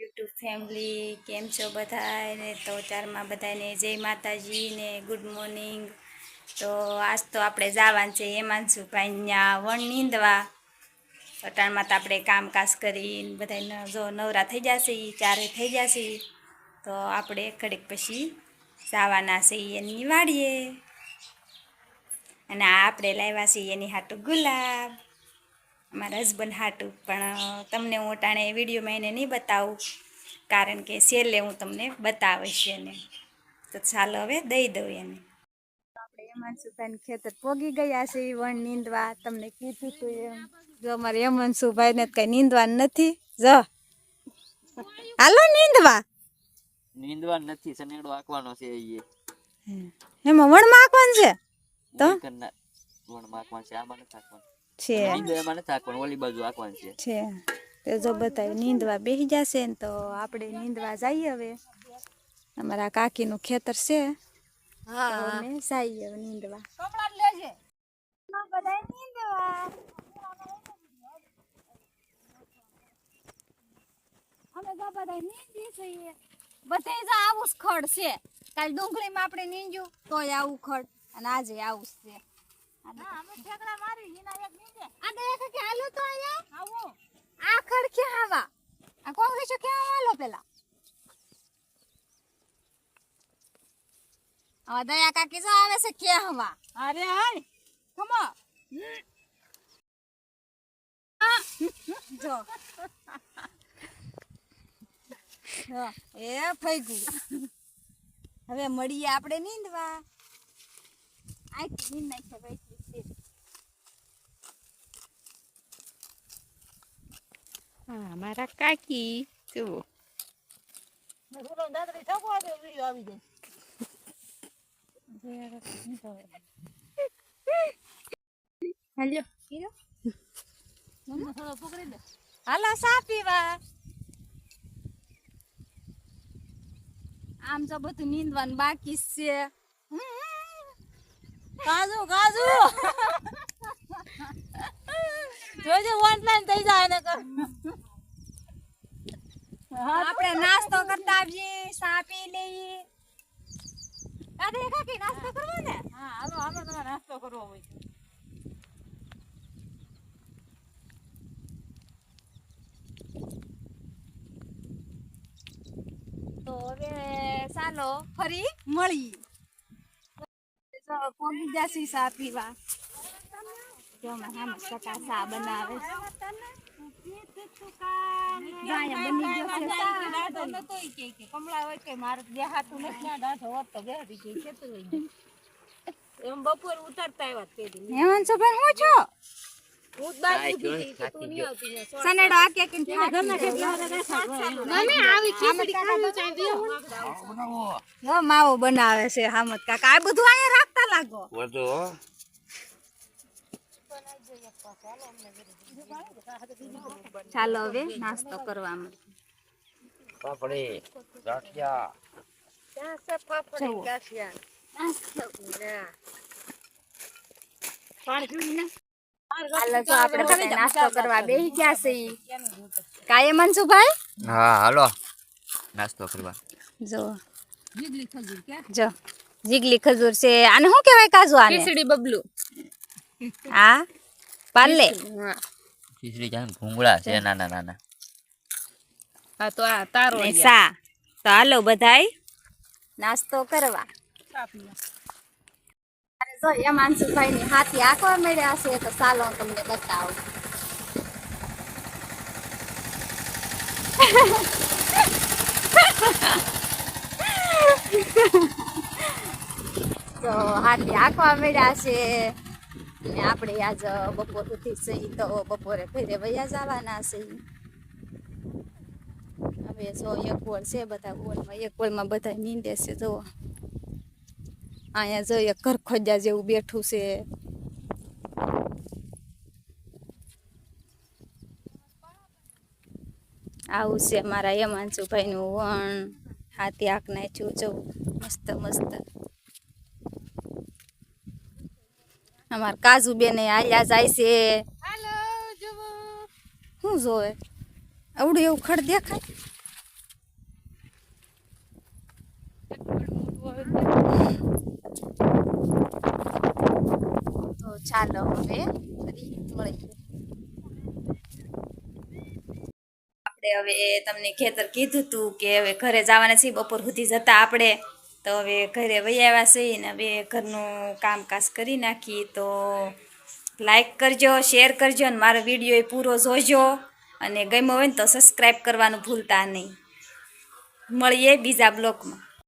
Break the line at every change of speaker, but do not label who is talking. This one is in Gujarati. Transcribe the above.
યુટ્યુબ ફેમિલી કેમ છો બધાને તો ચારમાં બધાને જય માતાજી ને ગુડ મોર્નિંગ. તો આજ તો આપણે જવાનું છે હેમાંશુભાઈ ત્યાં વણ નીંદવા. અટાણમાં તો આપણે કામકાજ કરીને બધાને જો નવરા થઈ જશે ચારે થઈ જશે. તો આપણે ઘડીક પછી જવાના છે એની વાળીએ અને આપણે લાવ્યા છીએ એની હાટું ગુલાબ. મારા હસબન્ડ હાટું. પણ તમને હું ટાણે વિડીયોમાં એને નહીં બતાવું. કારણ કે છેલ્લે હું તમને બતાવીશ એને. તો ચાલો હવે દઈ દઉં એને. આપણે હેમાંશુભાઈ ખેતર પોગી ગયા છે એ વણ નીંદવા. તમને કીધું તું એમ. જો અમારે હેમાંશુભાઈ કંઈ કઈ નીંદવાનું નથી. જો. હાલો નીંદવા.
નીંદવા નથી સનેડો આંકવાનો છે એ
એમાં વણમાં આખવાનું છે? તો?
વણ માખવાનું છે આમાં નથી આંકવાનું
છે.
નીંદવા એમાં નથી આંકવાનું ઓલી બાજુ આંકવાનું છે.
છે. તો જો બતાવ્યું નીંદવા બેસી જશે ને તો આપણે નીંદવા જઈએ હવે. અમારા કાકીનું ખેતર છે. તો જઈએ હવે નીંદવા. બધાય નીંદવા.
અમે તો બધા નીંદી છીએ. બધે જ આવું જ ખડ છે. કાલ ડુંગળીમાં આપણે નીંદ્યું તોય આવું ખડ. અને આજે આવું છે. દયા કે આ આ કાકી જો આવે છે ક્યાં હવા અરે હાય કમો જો. જો, એ ફઈગું હવે મળીએ આપણે નીંદવા. આખી નીંદ નાખે ભાઈ.
હા, મારા કાકી, જુઓ.
હાલો,
સા પીવા? આમ તો બધું નીંદવાનું બાકી છે. કાજુ કાજુ. જોજો ઓનલાઈન થઈ જાય ને આપણે નાસ્તો કરતા આવીએ ચા પી લઈએ. કાકે કાકી નાસ્તો કરવો ને? હા હાલો હાલો તમારે નાસ્તો કરવો હોય તો. હવે ચાલો ફરી મળી તો બીજા સી સા પીવા. જો મહામસ્તકા સા બનાવે જાય બની ગયો છે સા. હેમંતભાઈ હું છો સનેડો આ કે કિન મમ્મી આવી ખીચડી ખાવી ચાહીએ જો માવો બનાવે છે હામત કાકા આ બધું અહીંયા રાખતા લાગો
વધુ
ચાલો હવે નાસ્તો કરવા મળીએ.
પાપડી ગાંઠિયા.
હાલો જો આપણે બધા નાસ્તો કરવા બેસી ગયા છે. કાયે મનસુભાઈ
હા હાલો. નાસ્તો કરવા.
જો જો જીગલી ખજૂર છે. આને શું કહેવાય કાજુ આને?
ખીચડી બબલું.
હા? પાલે
ખીચડી જાણ ભૂંગળા છે નાના નાના
હા તો આ તારો
ને સા તો હાલો બધાય નાસ્તો કરવા અને જો એમ અંશુભાઈ ની હાથી આંકવા મળ્યા છે તો ચાલો હું તમને બતાવું તો હાથી આંકવા મળ્યા છે ને આપણે આજ બપોર સુધી સહી તો બપોરે ફેરે વયા જવાના છે. હવે જો એક ગોળ છે બધા ગોળમાં, એક ગોળમાં બધા નીંદે છે, જો. અહીંયા જો એક કરખોજા જેવું બેઠું છે. આવું છે મારા યમાનસુભાઈનું વણ. હાથી આંખ નાખ્યું, જો. મસ્ત મસ્ત. અમાર કાજુ બેને આયા જાય છે.
હાલો જોવો
શું જોવે? આવડું એવું ખડ દેખાય?
તો ચાલો હવે
આપણે હવે તમને ખેતર કીધું હતું કે હવે ઘરે જવાના છીએ બપોર સુધી જતા આપણે. તો હવે ઘરે આવ્યા છીએ ને હવે ઘરનું કામકાજ કરી નાખીએ તો લાઈક કરજો શેર કરજો અને મારો વીડિયો પૂરો જોજો. અને ગમ્યો હોય ને તો સબસ્ક્રાઈબ કરવાનું ભૂલતા નહીં. મળીએ બીજા બ્લોકમાં